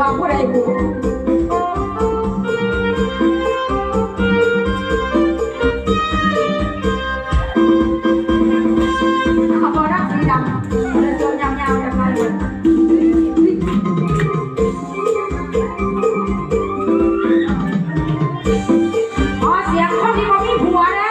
ว่าผู้ใดบุญขอเสียงคนที่บ่มีหัวนะ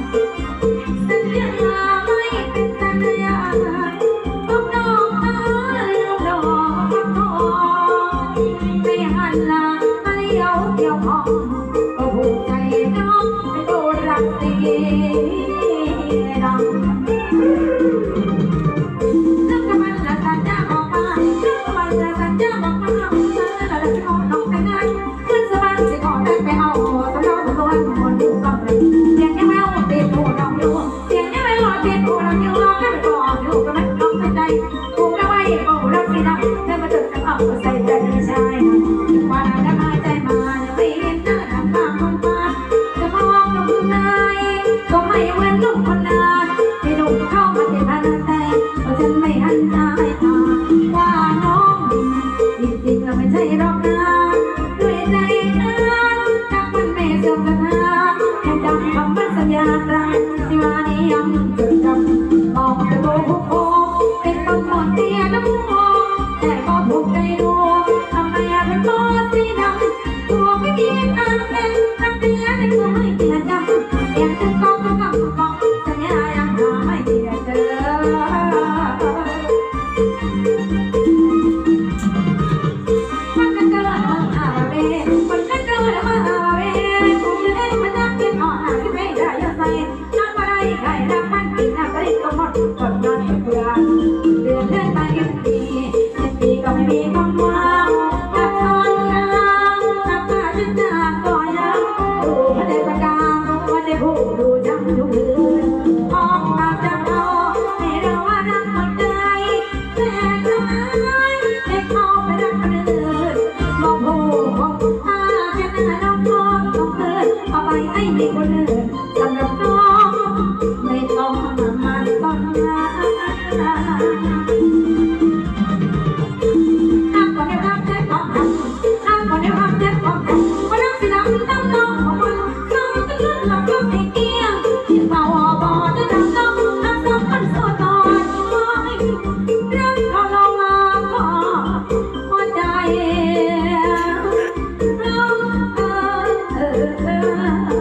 不要跑呀 ก็เราต้องไม่ต้องมาต้องลานั่งก็ได้รัเจ็บของกันนั่งก็ได้รัเจ็บของกันสิ่งตั้งน้องของมันน้องก็ลื่หลังก็ไเกี่ยงเกี่ยงเบาบจะนั่งน้องนั่น้อดต่รื่เขาลาก็พอใจเออเออ